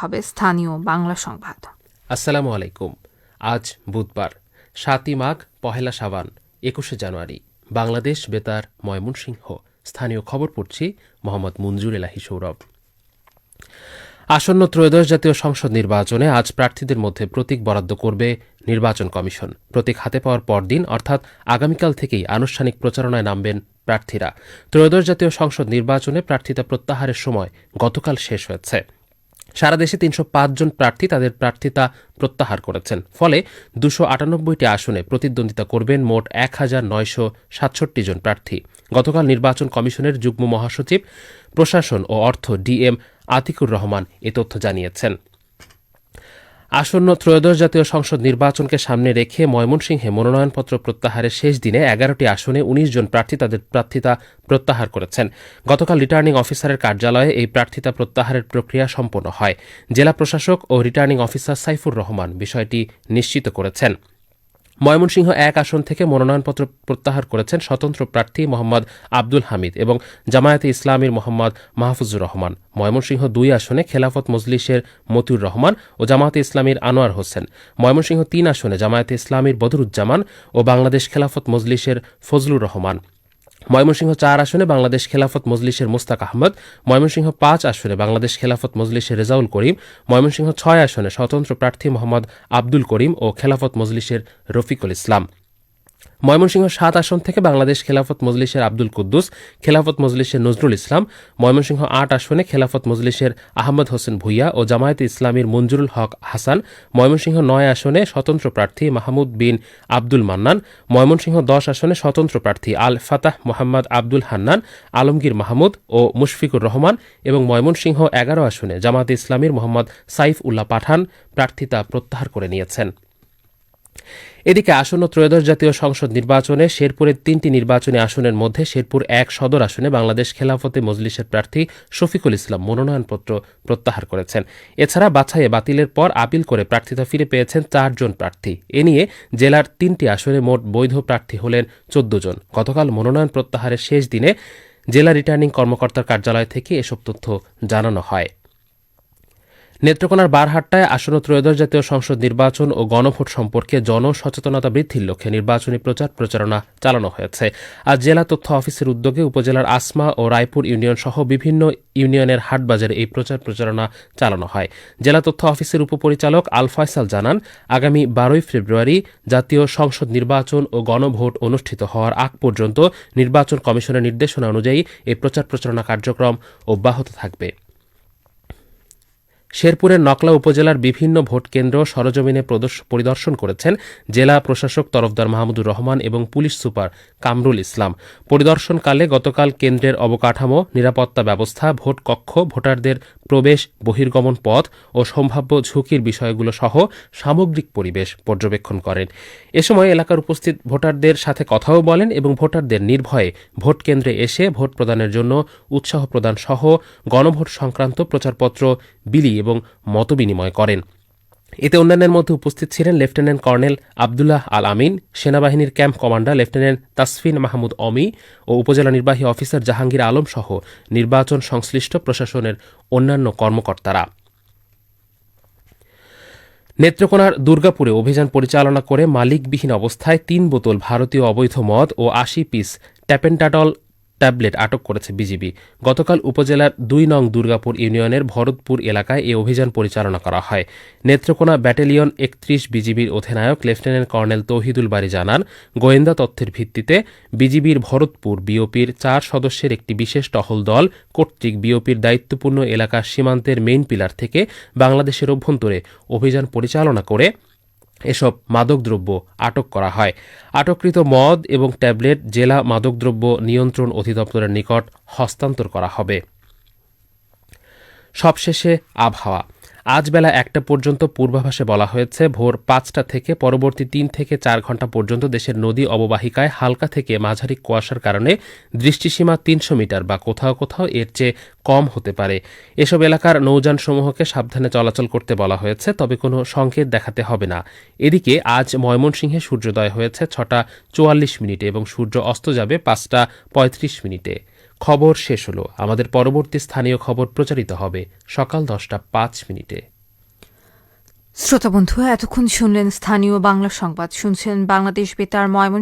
হবে স্থানীয় বাংলা সংবাদ। আসসালামু আলাইকুম। আজ বুধবার, সাতই মাঘ, পহেলা সাবান, একুশে জানুয়ারি। বাংলাদেশ বেতার, ময়মনসিংহ। স্থানীয় খবর পড়ছি মোহাম্মদ মঞ্জুর এলাহি সৌরভ। আসন্ন ত্রয়োদশ জাতীয় সংসদ নির্বাচনে আজ প্রার্থীদের মধ্যে প্রতীক বরাদ্দ করবে নির্বাচন কমিশন। প্রতীক হাতে পাওয়ার পরদিন, অর্থাৎ আগামীকাল থেকেই আনুষ্ঠানিক প্রচারণায় নামবেন প্রার্থীরা। ত্রয়োদশ জাতীয় সংসদ নির্বাচনে প্রার্থিতা প্রত্যাহারের সময় গতকাল শেষ হয়েছে। সারা দেশে তিনশো জন প্রার্থী তাদের প্রার্থিতা প্রত্যাহার করেছেন। ফলে দুশো আটানব্বইটি আসনে প্রতিদ্বন্দ্বিতা করবেন মোট এক হাজার নয়শো সাতষট্টি জন প্রার্থী। গতকাল নির্বাচন কমিশনের যুগ্ম মহাসচিব, প্রশাসন ও অর্থ ডিএম আতিকুর রহমান এ তথ্য জানিয়েছেন। আসন্ন ত্রয়োদশ জাতীয় সংসদ নির্বাচনকে সামনে রেখে ময়মনসিংহে মনোনয়নপত্র প্রত্যাহারের শেষ দিনে এগারোটি আসনে উনিশ জন প্রার্থী তাদের প্রার্থিতা প্রত্যাহার করেছেন। গতকাল রিটার্নিং অফিসারের কার্যালয়ে এই প্রার্থিতা প্রত্যাহারের প্রক্রিয়া সম্পন্ন হয়। জেলা প্রশাসক ও রিটার্নিং অফিসার সাইফুর রহমান বিষয়টি নিশ্চিত করেছেন। ময়মনসিংহ এক আসন থেকে মনোনয়নপত্র প্রত্যাহার করেছেন স্বতন্ত্র প্রার্থী মোহাম্মদ আব্দুল হামিদ এবং জামায়াতে ইসলামীর মোহাম্মদ মাহফুজুর রহমান। ময়মনসিংহ দুই আসনে খেলাফত মজলিসের মতিউর রহমান ও জামায়াতে ইসলামীর আনোয়ার হোসেন। ময়মনসিংহ তিন আসনে জামায়াতে ইসলামীর বদরুজ্জামান ও বাংলাদেশ খেলাফত মজলিসের ফজলুর রহমান। ময়মনসিংহ চার আসনে বাংলাদেশ খেলাফত মজলিসের মোস্তাক আহমদ, ময়মনসিংহ পাঁচ আসনে বাংলাদেশ খেলাফত মজলিসের রেজাউল করিম, ময়মনসিংহ ছয় আসনে স্বতন্ত্র প্রার্থী মোহাম্মদ আব্দুল করিম ও খেলাফত মজলিসের রফিকুল ইসলাম। ময়মনসিংহ সাত আসন থেকে বাংলাদেশ খেলাফত মজলিসের আব্দুল কুদ্দুস, খেলাফত মজলিসের নজরুল ইসলাম, ময়মনসিংহ আট আসনে খেলাফত মজলিসের আহমদ হোসেন ভুইয়া ও জামায়াতে ইসলামীর মঞ্জুরুল হক হাসান, ময়মনসিংহ নয় আসনে স্বতন্ত্র প্রার্থী মাহমুদ বিন আব্দুল মান্নান, ময়মনসিংহ দশ আসনে স্বতন্ত্র প্রার্থী আল ফাতাহ মোহাম্মদ আব্দুল হান্নান, আলমগীর মাহমুদ ও মুশফিকুর রহমান এবং ময়মনসিংহ এগারো আসনে জামায়াতে ইসলামীর মোহাম্মদ সাইফ উল্লাহ পাঠান প্রার্থিতা প্রত্যাহার করে নিয়েছেন। এদিকে আসন্ন ত্রয়োদশ জাতীয় সংসদ নির্বাচনে শেরপুরের তিনটি নির্বাচনী আসনের মধ্যে শেরপুর এক সদর আসনে বাংলাদেশ খেলাফতে মজলিসের প্রার্থী শফিকুল ইসলাম মনোনয়নপত্র প্রত্যাহার করেছেন। এছাড়া বাছাইয়ে বাতিলের পর আপিল করে প্রার্থিতা ফিরে পেয়েছেন চারজন প্রার্থী। এ নিয়ে জেলার তিনটি আসনে মোট বৈধ প্রার্থী হলেন চোদ্দ জন। গতকাল মনোনয়ন প্রত্যাহারের শেষ দিনে জেলা রিটার্নিং কর্মকর্তার কার্যালয় থেকে এসব তথ্য জানানো হয়। নেত্রকোনার বারহাট্টায় আসন্ন ত্রয়োদশ জাতীয় সংসদ নির্বাচন ও গণভোট সম্পর্কে জনসচেতনতা বৃদ্ধির লক্ষ্যে নির্বাচনী প্রচার প্রচারণা চালানো হয়েছে। আজ জেলা তথ্য অফিসের উদ্যোগে উপজেলার আসমা ও রায়পুর ইউনিয়ন সহ বিভিন্ন ইউনিয়নের হাটবাজারে এই প্রচার প্রচারণা চালানো হয়। জেলা তথ্য অফিসের উপপরিচালক আল ফয়সাল জানান, আগামী বারোই ফেব্রুয়ারি জাতীয় সংসদ নির্বাচন ও গণভোট অনুষ্ঠিত হওয়ার আগ পর্যন্ত নির্বাচন কমিশনের নির্দেশনা অনুযায়ী এই প্রচার প্রচারণা কার্যক্রম অব্যাহত থাকবে। শেরপুরের নকলা উপজেলার বিভিন্ন ভোট কেন্দ্র সরজমিনে পরিদর্শন করেছেন জেলা প্রশাসক তরফদার মাহমুদুর রহমান এবং পুলিশ সুপার কামরুল ইসলাম। পরিদর্শনকালে গতকাল কেন্দ্রের অবকাঠামো, নিরাপত্তা ব্যবস্থা, ভোট কক্ষ, ভোটারদের প্রবেশ, বহির্গমন পথ ও সম্ভাব্য ঝুঁকির বিষয়গুলো সহ সামগ্রিক পরিবেশ পর্যবেক্ষণ করেন। এ সময় এলাকার উপস্থিত ভোটারদের সাথে কথাও বলেন এবং ভোটারদের নির্ভয়ে ভোট কেন্দ্রে এসে ভোট প্রদানের জন্য উৎসাহ প্রদান সহ গণভোট সংক্রান্ত প্রচারপত্র, বিলি এবং মতবিনিময় করেন। এতে অন্যান্যের মধ্যে উপস্থিত ছিলেন লেফটেন্যান্ট কর্নেল আবদুল্লাহ আল আমিন সেনাবাহিনীর camp commander lieutenant Tasfin Mahmud Ami ও উপজেলা নির্বাহী অফিসার জাহাঙ্গীর আলম সহ নির্বাচন সংশ্লিষ্ট প্রশাসনের অন্যান্য কর্মকর্তারা। নেত্রকোনার দুর্গাপুরে অভিযান পরিচালনা করে মালিকবিহীন অবস্থায় তিন বোতল ভারতীয় অবৈধ মদ ও আশি পিস ট্যাপেন্টাডল ট্যাবলেট আটক করেছে বিজিবি। গতকাল উপজেলার দুই নং দুর্গাপুর ইউনিয়নের ভরতপুর এলাকায় এই অভিযান পরিচালনা করা হয়। নেত্রকোনা ব্যাটালিয়ন একত্রিশ বিজিবির অধিনায়ক লেফটেন্যান্ট কর্নেল তৌহিদুল বাড়ি জানান, গোয়েন্দা তথ্যের ভিত্তিতে বিজিবির ভরতপুর বিওপির চার সদস্যের একটি বিশেষ টহল দল কর্তৃক বিওপির দায়িত্বপূর্ণ এলাকার সীমান্তের মেইন পিলার থেকে বাংলাদেশের অভ্যন্তরে অভিযান পরিচালনা করে এসব মাদকদ্রব্য আটক করা হয়। আটককৃত মদ এবং ট্যাবলেট, জেলা মাদকদ্রব্য নিয়ন্ত্রণ অধিদপ্তরের নিকট হস্তান্তর করা হবে। সবশেষে আবহাওয়া। আজ বেলা একটা পর্যন্ত পূর্বাভাসে বলা হয়েছে, ভোর পাঁচটা থেকে পরবর্তী তিন থেকে চার ঘণ্টা পর্যন্ত দেশের নদী অববাহিকায় হালকা থেকে মাঝারি কুয়াশার কারণে দৃষ্টিসীমা তিনশো মিটার বা কোথাও কোথাও এর চেয়ে কম হতে পারে। এসব এলাকার নৌযানসমূহকে সাবধানে চলাচল করতে বলা হয়েছে, তবে কোনো সংকেত দেখাতে হবে না। এদিকে আজ ময়মনসিংহে সূর্যোদয় হয়েছে ছটা চুয়াল্লিশ মিনিটে এবং সূর্য অস্ত যাবে পাঁচটা পঁয়ত্রিশ মিনিটে। খবর শেষ হলো। আমাদের পরবর্তী স্থানীয় খবর প্রচারিত হবে সকাল দশটা পাঁচ মিনিটে। শ্রোতা বন্ধু এতক্ষণ শুনলেন স্থানীয় বাংলা সংবাদ। শুনছেন বাংলাদেশ বেতার ময়মন